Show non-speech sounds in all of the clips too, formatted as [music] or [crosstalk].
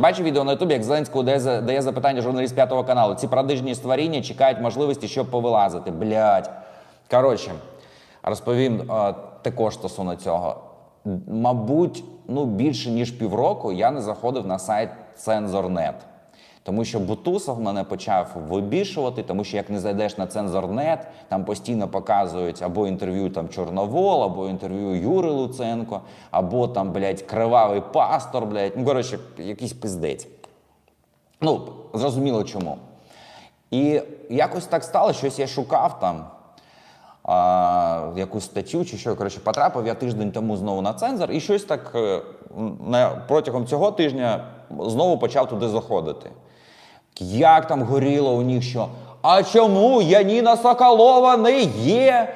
Бачив відео на ютубі, як Зеленського дає, дає запитання журналіст п'ятого каналу. Ці продажні створіння чекають можливості, щоб повилазити. Блять. Коротше, розповім е, також стосовно цього. Мабуть, ну більше ніж півроку я не заходив на сайт Цензорнет. Тому що Бутусов мене почав вибішувати, тому що як не зайдеш на цензорнет, там постійно показують або інтерв'ю там Чорновол, або інтерв'ю Юри Луценко, або там, блядь, кривавий пастор, блядь. Ну, коротше, якийсь пиздець. Ну, зрозуміло чому. І якось так стало, щось я шукав там а, якусь статтю чи що. Коротше, потрапив я тиждень тому знову на цензор, і щось так е, на, протягом цього тижня знову почав туди заходити. Як там горіло у них що? А чому Яніна Соколова не є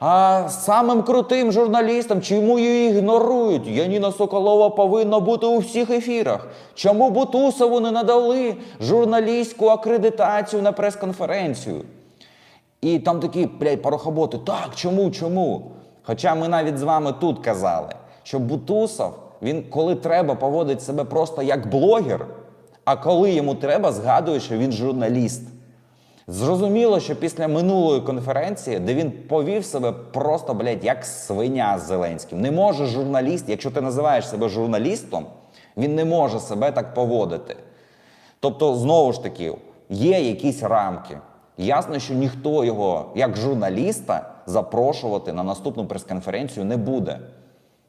а, самим крутим журналістом? Чому її ігнорують? Яніна Соколова повинна бути у всіх ефірах. Чому Бутусову не надали журналістську акредитацію на прес-конференцію? І там такі, блядь, порохоботи. Так, чому, чому? Хоча ми навіть з вами тут казали, що Бутусов, він коли треба поводить себе просто як блогер, а коли йому треба, згадує, що він журналіст. Зрозуміло, що після минулої конференції, де він повів себе просто, блядь, як свиня з Зеленським. Не може журналіст, якщо ти називаєш себе журналістом, він не може себе так поводити. Тобто, знову ж таки, є якісь рамки. Ясно, що ніхто його, як журналіста, запрошувати на наступну прес-конференцію не буде.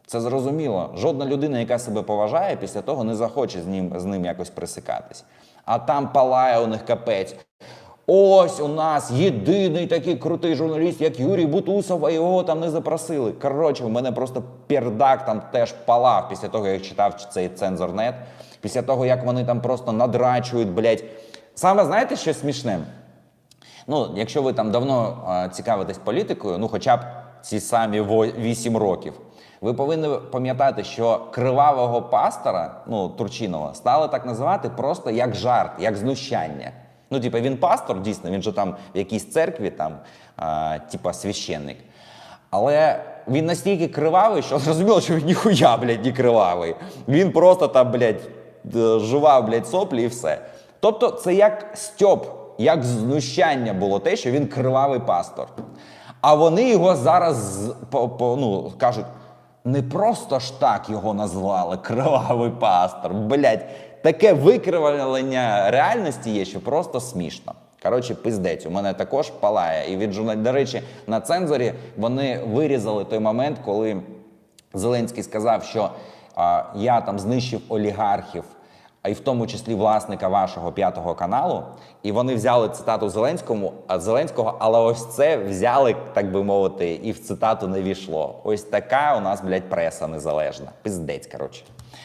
Це зрозуміло. Жодна людина, яка себе поважає, після того не захоче з ним, з ним якось присикатись. А там палає у них капець. Ось у нас єдиний такий крутий журналіст, як Юрій Бутусов, а його там не запросили. Коротше, в мене просто пердак там теж палав після того, як читав цей цензорнет, після того, як вони там просто надрачують, блядь. Саме знаєте, що смішне? Ну, якщо ви там давно е, цікавитесь політикою, ну хоча б ці самі 8 років, ви повинні пам'ятати, що кривавого пастора, ну Турчинова, стали так називати просто як жарт, як знущання. Ну, типу, він пастор, дійсно, він же там в якійсь церкві, там, е, типа священник. Але він настільки кривавий, що [laughs] зрозуміло, що він ніхуя, блядь, не кривавий. Він просто там, блядь, жував, блядь, соплі і все. Тобто, це як стьоп, як знущання було те, що він кривавий пастор. А вони його зараз по, по, ну, кажуть, не просто ж так його назвали [laughs] кривавий пастор. Блядь, таке викривлення реальності є, що просто смішно. Коротше, пиздець, у мене також палає. І від журнал... До речі, на цензорі вони вирізали той момент, коли Зеленський сказав, що а, я там знищив олігархів, а й в тому числі власника вашого п'ятого каналу. І вони взяли цитату Зеленському, Зеленського, але ось це взяли, так би мовити, і в цитату не війшло. Ось така у нас, блядь, преса незалежна. Пиздець, коротше.